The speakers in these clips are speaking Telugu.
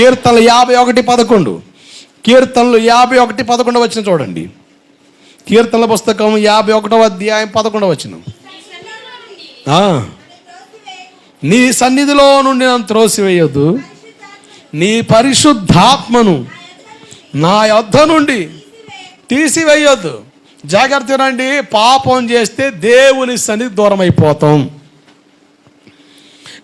కీర్తనలు యాభై ఒకటి పదకొండు. కీర్తనలు యాభై ఒకటి పదకొండు వచ్చిన చూడండి. కీర్తనల పుస్తకం యాభై ఒకటవ అధ్యాయం పదకొండవ వచ్చిన నీ సన్నిధిలో నుండి నన్ను త్రోసివేయొద్దు. నీ పరిశుద్ధాత్మను నా యొద్ధ నుండి తీసివేయొద్దు. జాగ్రత్త రండి. పాపం చేస్తే దేవుని సన్నిధి దూరం అయిపోతాం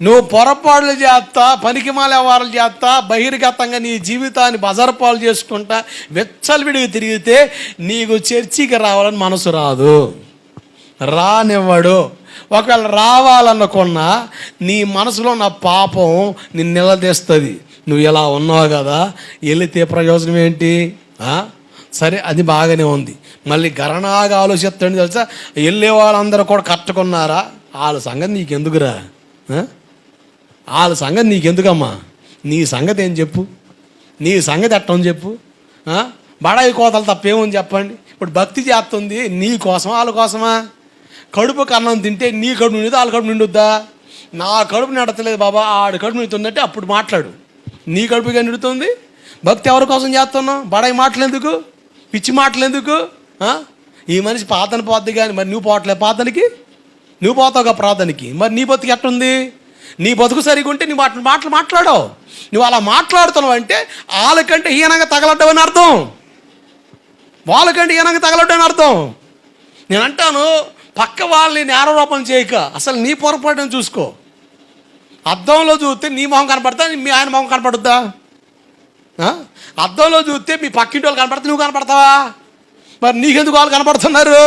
నువ్వు పొరపాట్లు చేస్తా పనికిమాల వ్యవహారాలు చేస్తా బహిర్గతంగా నీ జీవితాన్ని బజరపాలు చేసుకుంటా వెచ్చలవిడిగా తిరిగితే నీకు చర్చికి రావాలని మనసు రాదు. రానివ్వడు. ఒకవేళ రావాలనుకున్నా నీ మనసులో నా పాపం నిన్ను నిలదీస్తుంది. నువ్వు ఇలా ఉన్నావు కదా వెళితే ప్రయోజనం ఏంటి? సరే అది బాగానే ఉంది. మళ్ళీ గరణాగా ఆలోచిస్తాడు తెలుసా? వెళ్ళే వాళ్ళందరూ కూడా కట్టుకున్నారా? వాళ్ళ సంగతి నీకెందుకురా? వాళ్ళ సంగతి నీకెందుకమ్మా? నీ సంగతి ఏం చెప్పు? నీ సంగతి ఎట్టని చెప్పు. బడాయి కోతలు తప్పేమని చెప్పండి. ఇప్పుడు భక్తి చేస్తుంది నీ కోసం వాళ్ళ కోసమా? కడుపు కన్నం తింటే నీ కడుపు నిండుదా వాళ్ళ కడుపు నిండుద్దా? నా కడుపు నడతలేదు బాబా ఆడు కడుపు నిండుతుందంటే అప్పుడు మాట్లాడు. నీ కడుపుగా నిండుతుంది? భక్తి ఎవరి కోసం చేస్తున్నావు? బడాయి మాటలు ఎందుకు? పిచ్చి మాటలు ఎందుకు? ఈ మనిషి పాతన పోద్ది కానీ మరి నువ్వు పోవట్లే పాతనికి నువ్వు పోతావుగా ప్రార్థనకి? మరి నీ బతుకు ఎట్టుంది? నీ బతుకు సరిగా ఉంటే నీ మాటలు మాటలు మాట్లాడవు. నువ్వు అలా మాట్లాడుతున్నావు అంటే వాళ్ళకంటే హీనంగా తగలడ్డావని అర్థం. వాళ్ళకంటే హీనంగా తగలడ్డావని అర్థం. నేను అంటాను పక్క వాళ్ళని నేరారోపణ చేయక అసలు నీ పొరపాటును చూసుకో. అద్దంలో చూస్తే నీ మొహం కనపడతా మీ ఆయన మొహం కనపడుద్దా? అద్దంలో చూస్తే మీ పక్కింటి వాళ్ళు కనపడితే నువ్వు కనపడతావా? మరి నీకెందుకు వాళ్ళు కనపడుతున్నారు?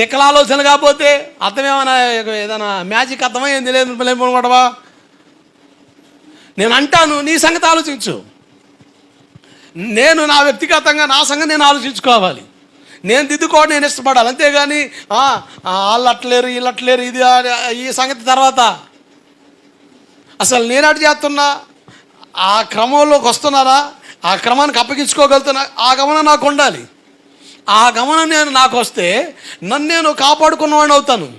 తిక్కల ఆలోచన కాకపోతే అర్థమేమైనా ఏదైనా మ్యాజిక్ అర్థమా ఏం తెలియదు కూడా నేను అంటాను నీ సంగతి ఆలోచించు. నేను నా వ్యక్తిగతంగా నా సంగతి నేను ఆలోచించుకోవాలి. నేను దిద్దుకోవడం నేను ఇష్టపడాలి. అంతేగాని వాళ్ళు అట్లేరు వీళ్ళు అట్లేరు ఇది ఈ సంగతి తర్వాత. అసలు నేను అటు చేస్తున్నా? ఆ క్రమంలోకి వస్తున్నారా ఆ క్రమానికి అప్పగించుకోగలుగుతున్నా? ఆ గమనం నాకు ఉండాలి. ఆ గమనం నేను నాకు వస్తే నన్ను నేను కాపాడుకున్నవాడిని అవుతాను.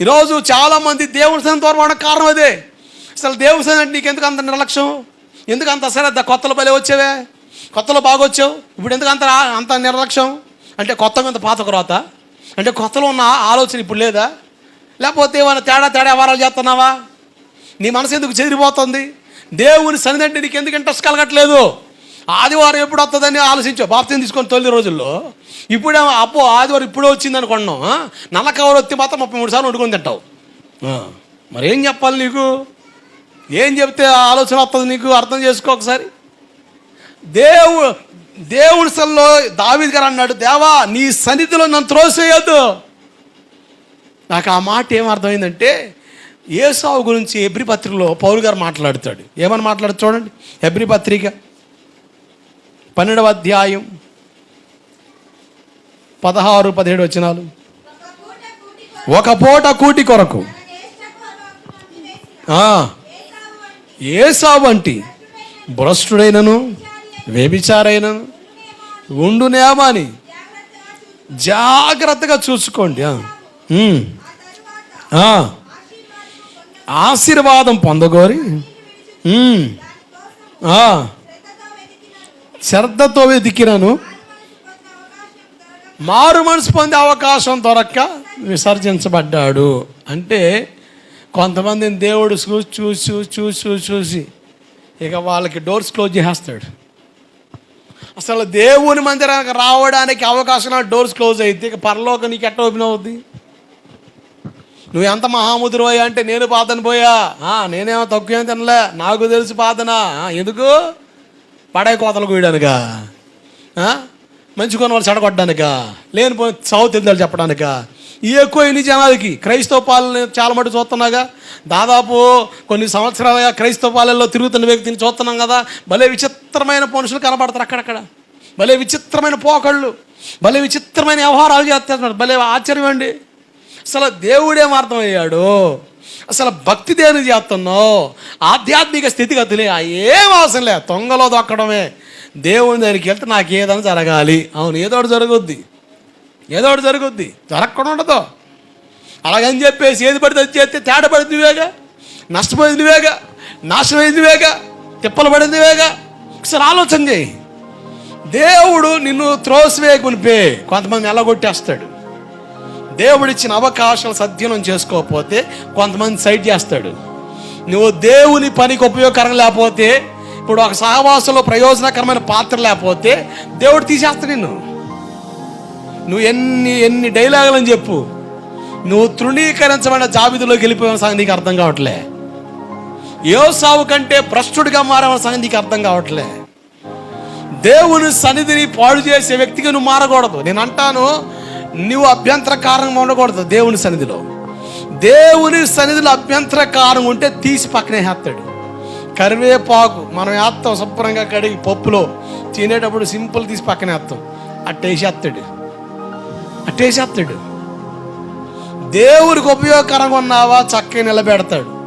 ఈరోజు చాలామంది దేవుడి సన్నిధి దూరం కారణం అదే. అసలు దేవుడి సన్నిధి అంటే నీకు ఎందుకు అంత నిర్లక్ష్యం? ఎందుకు అంత అశ్రద్ధ కొత్తలు బలే వచ్చేవే? కొత్తలో బాగా వచ్చావు? ఇప్పుడు ఎందుకు అంత అంత నిర్లక్ష్యం? అంటే కొత్త మీద పాత క్రోత అంటే కొత్తలో ఉన్న ఆలోచన ఇప్పుడు లేదా? లేకపోతే ఏమైనా తేడా తేడా వ్యవహారాలు చేస్తున్నావా? నీ మనసు ఎందుకు చెదిరిపోతుంది? దేవుని సన్నిధి అంటే నీకు ఎందుకు ఇంట్రెస్ట్ కలగట్లేదు? ఆదివారం ఎప్పుడు వస్తుందని ఆలోచించావు బాప్తిని తీసుకొని తొలి రోజుల్లో. ఇప్పుడేమో అప్పో ఆదివారం ఇప్పుడే వచ్చింది అనుకున్నాం. నల్ల కవర్ వచ్చి మాత్రం ముప్పై మూడు సార్లు వండుకొని తింటావు. మరి ఏం చెప్పాలి నీకు? ఏం చెప్తే ఆలోచన వస్తుంది నీకు? అర్థం చేసుకో ఒకసారి. దేవు దేవుని సల్లో దావీద్ గారు అన్నాడు దేవా నీ సన్నిధిలో నన్ను త్రోసేయద్దు నాకు ఆ మాట ఏం అర్థమైందంటే ఏసావు గురించి ఎబ్రి పత్రికలో పౌరు గారు మాట్లాడుతాడు. ఏమని మాట్లాడు చూడండి. ఎబ్రి పత్రిక పన్నెండవ అధ్యాయం పదహారు పదిహేడు వచనాలు. ఒక పూట కూటి కొరకు. ఏసా ఏసావు వంటి భ్రష్టుడైనను వ్యభిచారైనను ఉండునేమని జాగ్రత్తగా చూసుకోండి. ఆశీర్వాదం పొందగోరి. ఆ. శ్రద్ధతో వెతికినాను. మారు మనసు పొందే అవకాశం దొరక్క విసర్జించబడ్డాడు. అంటే కొంతమందిని దేవుడు చూసి చూసి చూసి చూసి చూసి చూసి ఇక వాళ్ళకి డోర్స్ క్లోజ్ చేసేస్తాడు. అసలు దేవుని మందిరానికి రావడానికి అవకాశం డోర్స్ క్లోజ్ అయితే ఇక పరలోకం నీకు ఎట్ట ఓపెన్ అవుద్ది? నువ్వు ఎంత మహాముదురు అంటే నేను పాతను పోయా? ఆ, నేనేమో తక్కువ ఏం తినలే. నాకు తెలుసు పాతనా? ఎందుకు? పడాయి కోతలు కూయడానికా మంచి కొన్ని వాళ్ళు చెడగొట్టడానికా? లేని పోయి సావు తెలిదాలు చెప్పడానికా? ఈ ఎక్కువ ఇన్ని జనాలకి క్రైస్తవ పాలన చాలా మటు చూస్తున్నాగా. దాదాపు కొన్ని సంవత్సరాలుగా క్రైస్తవ పాలనలో తిరుగుతున్న వ్యక్తిని చూస్తున్నాం కదా. భలే విచిత్రమైన మనుషులు కనబడతారు అక్కడక్కడ. భలే విచిత్రమైన పోకళ్ళు. భలే విచిత్రమైన వ్యవహారాలు చేస్తున్నారు. భలే ఆశ్చర్యం అండి. అసలు దేవుడేం అర్థమయ్యాడు? అసలు భక్తి దేని చేస్తున్నావు? ఆధ్యాత్మిక స్థితిగతులే ఏం అవసరం లే? తొంగలో దొక్కడమే. దేవుని దానికి వెళ్తే నాకు ఏదైనా జరగాలి. అవును ఏదో ఒకటి జరుగుద్ది. ఏదో ఒకటి జరుగుద్ది. జరగకుండా ఉండదు. అలాగని చెప్పేసి ఏది పడితే అది చేస్తే తేడా పడింది నువ్వేగా నష్టపోయింది నువ్వేగా నాశనమైంది నువ్వేగా తిప్పలు పడింది పడిందివేగా ఒకసారి ఆలోచన చేయి. దేవుడు నిన్ను త్రోసివేయకునిపే కొంతమంది ఎలగొట్టేస్తాడు దేవుడిచ్చిన అవకాశాలు సద్వినం చేసుకోకపోతే కొంతమంది సైడ్ చేస్తాడు. నువ్వు దేవుని పనికి ఉపయోగకరం లేకపోతే ఇప్పుడు ఒక సహవాసంలో ప్రయోజనకరమైన పాత్ర లేకపోతే దేవుడు తీసేస్తాడు నిన్ను. నువ్వు ఎన్ని ఎన్ని డైలాగులని చెప్పు. నువ్వు తృణీకరించబడిన జాబితాలోకి వెళ్ళిపోయిన సంగతి నీకు అర్థం కావట్లే. యోసావు కంటే భ్రష్టుడిగా మారవన సంగతి నీకు అర్థం కావట్లే. దేవుని సన్నిధిని పాడు చేసే వ్యక్తిగా నువ్వు మారకూడదు. నేను అంటాను నువ్వు అభ్యంతర కారణంగా ఉండకూడదు దేవుని సన్నిధిలో. దేవుని సన్నిధిలో అభ్యంతర కారణం ఉంటే తీసి పక్కనే వేస్తాడు. కరివేపాకు మనం వేస్తాం శుభ్రంగా కడిగి పప్పులో. తినేటప్పుడు సింపుల్ తీసి పక్కన వేస్తాం. అట్టేసేస్తాడు అట్టేసేస్తాడు దేవుడికి ఉపయోగకరంగా ఉన్నావా? చక్కగా నిలబెడతాడు.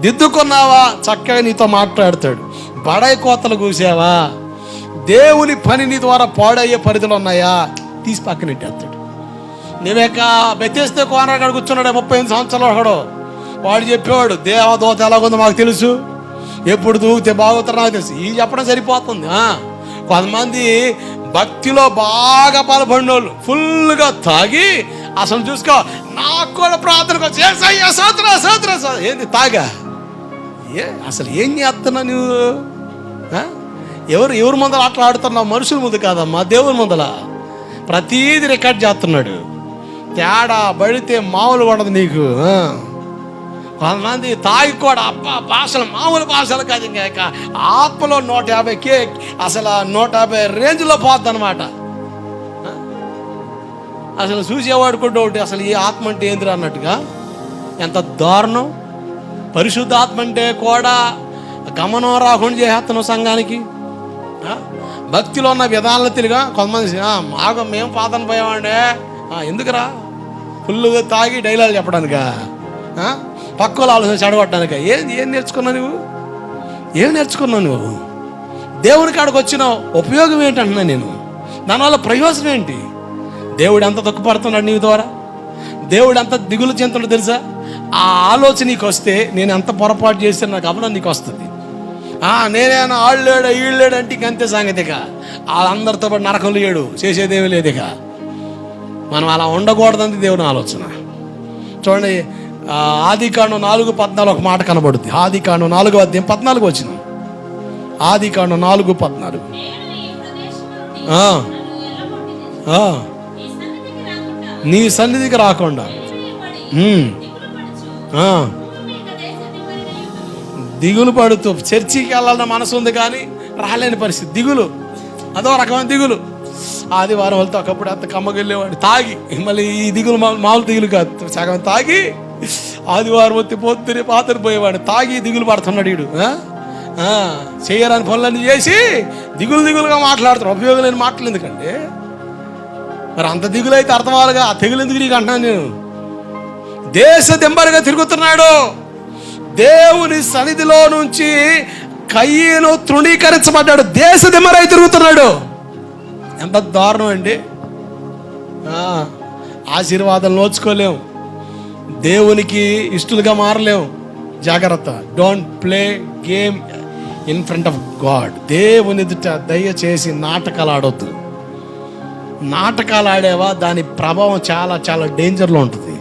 దిద్దుకున్నావా? చక్కగా నీతో మాట్లాడతాడు. బడాయి కోతలు కూసావా? దేవుని పని నీ ద్వారా పాడయ్యే పరిధులు ఉన్నాయా? తీసి పక్కన పెట్టేస్తాడు. నీవేక బెత్తేస్తే కోనర్ కూర్చున్నాడు ముప్పై ఎనిమిది సంవత్సరాలు ఒకడు వాడు చెప్పేవాడు దేవదోత ఎలాగుందో మాకు తెలుసు. ఎప్పుడు దూకితే బాగుతారో నాకు తెలుసు. ఈ చెప్పడం సరిపోతుంది కొంతమంది భక్తిలో బాగా బలపడినోళ్ళు ఫుల్గా తాగి అసలు చూసుకో నాకు కూడా ప్రార్థనకు వచ్చి "ఏసయ్యా, స్తోత్రం, ఏంది తాగా? ఏ అసలు ఏం చేస్తున్నావు నువ్వు ఎవరు ఎవరి ముందర అట్లా ఆడుతున్నావు? మనుషుల ముందు కాదమ్మా దేవుని ముందల. ప్రతీది రికార్డ్ చేస్తున్నాడు. తేడా పడితే మామూలు ఉండదు నీకు కొంతమంది తాగి కూడా అబ్బా భాషలు మామూలు భాషలు కాదు ఇంకా ఇక. నూట యాభై కేక్ అసలు నూట యాభై రేంజ్లో పోద్ది అనమాట అసలు చూసేవాడు కూడా ఒకటి అసలు ఈ ఆత్మ అంటే ఏందిరా అన్నట్టుగా. ఎంత దారుణం. పరిశుద్ధాత్మ అంటే కూడా గమనం రాకుండా చేసేస్తున్నాం సంఘానికి భక్తిలో ఉన్న విధానాలు తిరిగా కొంతమంది మాకు మేము పాతన పోయామండే ఎందుకురా? ఫుల్గా తాగి డైలాగ్ చెప్పడానిక? ఆ? పక్కల ఆలోచన చెడగొట్టడానిక? ఏం ఏం నేర్చుకున్నావు నువ్వు? ఏం నేర్చుకున్నావు నువ్వు? దేవుని కాడికి వచ్చిన ఉపయోగం ఏంటంటున్నా నేను? దానివల్ల ప్రయోజనం ఏంటి? దేవుడు ఎంత దుఃఖపడుతున్నాడు నీ ద్వారా? దేవుడు ఎంత దిగులు చెందుతాడో తెలుసా? ఆ ఆలోచన నీకు వస్తే నేను ఎంత పొరపాటు చేస్తే నాకు గమనం నీకు వస్తుంది. నేనేనా ఆళ్ళు లేడు ఈళ్ళు లేడు అంటే ఇంక అంతే వాళ్ళందరితో పాటు నరకంలో లేడు చేసేదేమీ లేదు ఇక మనం అలా ఉండకూడదని దేవుని ఆలోచన. చూడండి ఆది కాండం నాలుగు పద్నాలుగు ఒక మాట కనబడుద్ది. ఆది కాండం నాలుగు అధ్యాయం పద్నాలుగు వచ్చిన. ఆది కాండం నాలుగు పద్నాలుగు. నీ సన్నిధికి రాకుండా. దిగులు దిగులు పడుతూ చర్చికి వెళ్ళాలన్న మనసు ఉంది కానీ రాలేని పరిస్థితి. దిగులు. అదో రకమైన దిగులు. ఆదివారం వెళ్తే ఒకప్పుడు అంత కమ్మగెళ్ళేవాడు తాగి మళ్ళీ ఈ దిగులు మామూలు దిగులు కాదు. సగం తాగి ఆదివారం వచ్చి పొద్దునే పాత్ర పోయేవాడు తాగి దిగులు పడుతున్నాడు వీడు చేయరాని పనులన్నీ చేసి దిగులు దిగులుగా మాట్లాడుతున్నాడు. ఉపయోగం లేని మాటలు ఎందుకండి? మరి అంత దిగులు అయితే అర్థం ఆ తెగులు ఎందుకు నీకు అంటున్నాను నేను? దేశ దెంబరిగా తిరుగుతున్నాడు. దేవుని సన్నిధిలో నుంచి కయ్యను తృణీకరించబడ్డాడు. దేశ దిమ్మరై తిరుగుతున్నాడు. ఎంత దారుణం అండి? ఆశీర్వాదం నోచుకోలేము దేవునికి ఇష్టలుగా మారలేం. జాగ్రత్త. Don't play game in front of God దేవుని ఎదుట దయచేసి నాటకాలు ఆడొద్దు నాటకాలు ఆడేవా దాని ప్రభావం చాలా చాలా డేంజర్లో ఉంటుంది.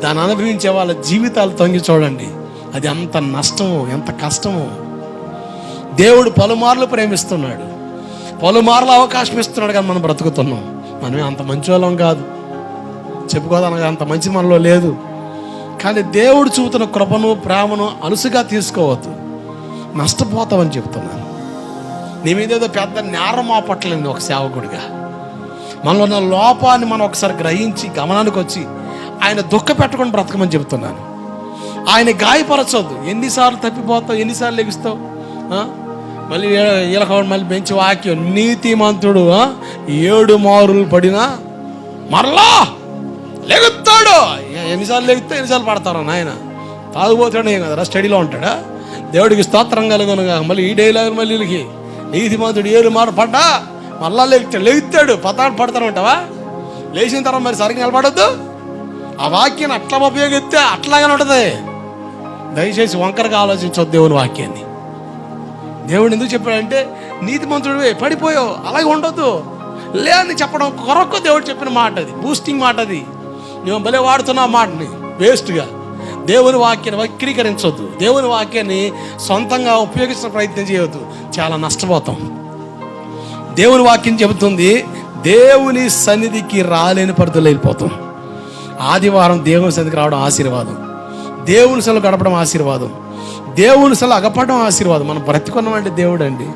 దాన్ని అనుభవించే వాళ్ళ జీవితాలు తొంగి చూడండి. అది ఎంత నష్టమో ఎంత కష్టమో. దేవుడు పలుమార్లు ప్రేమిస్తున్నాడు. పలుమార్లు అవకాశం ఇస్తున్నాడు కానీ మనం బ్రతుకుతున్నాం. మనమే అంత మంచి వాళ్ళం కాదు చెప్పుకోదానికి అంత మంచి మనలో లేదు. కానీ దేవుడు చూపుతున్న కృపను ప్రేమను అలుసుగా తీసుకోవద్దు. నష్టపోతామని చెప్తున్నాను. నీ మీద ఏదో పెద్ద నేరం ఆపట్లేదు ఒక సేవకుడిగా. మనలో ఉన్న లోపాన్ని మనం ఒకసారి గ్రహించి గమనానికి వచ్చి ఆయన దుఃఖ పెట్టకుండా బ్రతకమని చెప్తున్నాను. ఆయన గాయపరచొద్దు. ఎన్నిసార్లు తప్పిపోతావు ఎన్నిసార్లు లెగుస్తావు? మళ్ళీ ఈలక మళ్ళీ పెంచి వాక్యం. నీతిమంతుడు ఏడు మారులు పడినా మరలా లెగుతాడు. ఎన్నిసార్లు లెగితే ఎన్నిసార్లు పడతారు నాయన తాగుపోతాడు ఏం కదరా స్టడీలో ఉంటాడా? దేవుడికి స్తోత్రం కలుగునుగా మళ్ళీ ఈ డైలాగ్ మళ్ళీ వీళ్ళకి. నీతిమంతుడు ఏడు మారు పడ్డా మళ్ళా లెగుతాడు లెగుతాడు. పతాడు పడతాను ఉంటావా లేచిన తర్వాత మరి సరిగ్గా నిలబడద్దు? ఆ వాక్యాన్ని అట్లా ఉపయోగిస్తే అట్లాగానే ఉంటుంది. దయచేసి వంకరగా ఆలోచించొద్దు దేవుని వాక్యాన్ని. దేవుడు ఎందుకు చెప్పాడంటే నీతిమంతుడివే పడిపోయావు అలాగే ఉండొద్దు. లే అని చెప్పడం కొరకు దేవుడు చెప్పిన మాట అది బూస్టింగ్ మాట అది. నువ్వు భలే వాడుతున్నావు మాటని వేస్ట్గా దేవుని వాక్యాన్ని వక్రీకరించవద్దు దేవుని వాక్యాన్ని సొంతంగా ఉపయోగించిన ప్రయత్నం చేయవద్దు చాలా నష్టపోతాం. దేవుని వాక్యం చెబుతుంది దేవుని సన్నిధికి రాలేని పరిధిలో వెళ్ళిపోతాం. ఆదివారం దేవుని సన్నిధికి రావడం ఆశీర్వాదం. దేవుని సెలవు గడపడం ఆశీర్వాదం. దేవుని సెలవు అగపడం ఆశీర్వాదం. మనం బ్రతికున్నామంటే దేవుడు అండి